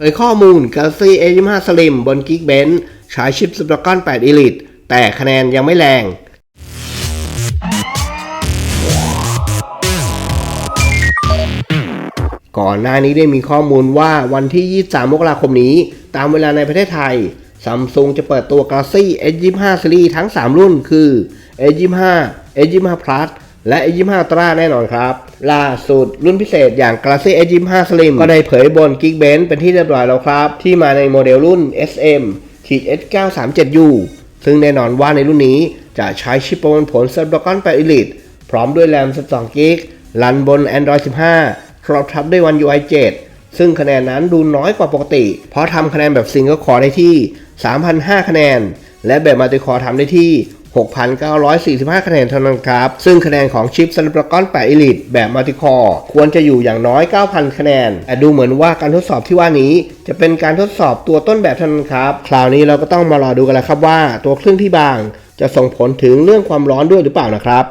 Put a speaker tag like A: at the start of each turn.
A: เผยข้อมูล Galaxy A25 Slim บน Geekbench ใช้ชิป Snapdragon 8 Elite แต่คะแนนยังไม่แรง ก่อนหน้านี้ได้มีข้อมูลว่าวันที่ 23 มกราคมนี้ ตามเวลาในประเทศไทย Samsung จะเปิดตัว Galaxy S25 Series ทั้ง 3 รุ่นคือ S25 S25 Plus และ S25 Ultra แน่นอนครับ ล่าสุดรุ่นพิเศษอย่าง Galaxy S25 Slim ก็ได้เผยบน Geekbench เป็นที่เรียบร้อยแล้วครับ ที่มาในโมเดลรุ่น SM S937U ซึ่งแน่นอนว่าในรุ่นนี้จะใช้ชิปประมวลผล Snapdragon 8 Elite พร้อมด้วยแรม 12 g b รันบน Android 15 ครอบทับด้วย One UI 7 ซึ่งคะแนนนั้นดูน้อยกว่าปกติ เพราะทำคะแนนแบบซิงเกิลคอร์ได้ที่ 3,005 คะแนน และแบบมัลติคอร์ทำได้ที่ 6,945 คะแนนเท่านั้นครับ ซึ่งคะแนนของชิป Snapdragon 8 Elite แบบมัลติคอร์ควรจะอยู่อย่างน้อย 9,000 คะแนน แต่ดูเหมือนว่าการทดสอบที่ว่านี้ จะเป็นการทดสอบตัวต้นแบบเท่านั้นครับ คราวนี้เราก็ต้องมารอดูกันแล้วครับว่าตัวเครื่องที่บาง จะส่งผลถึงเรื่องความร้อนด้วยหรือเปล่านะครับ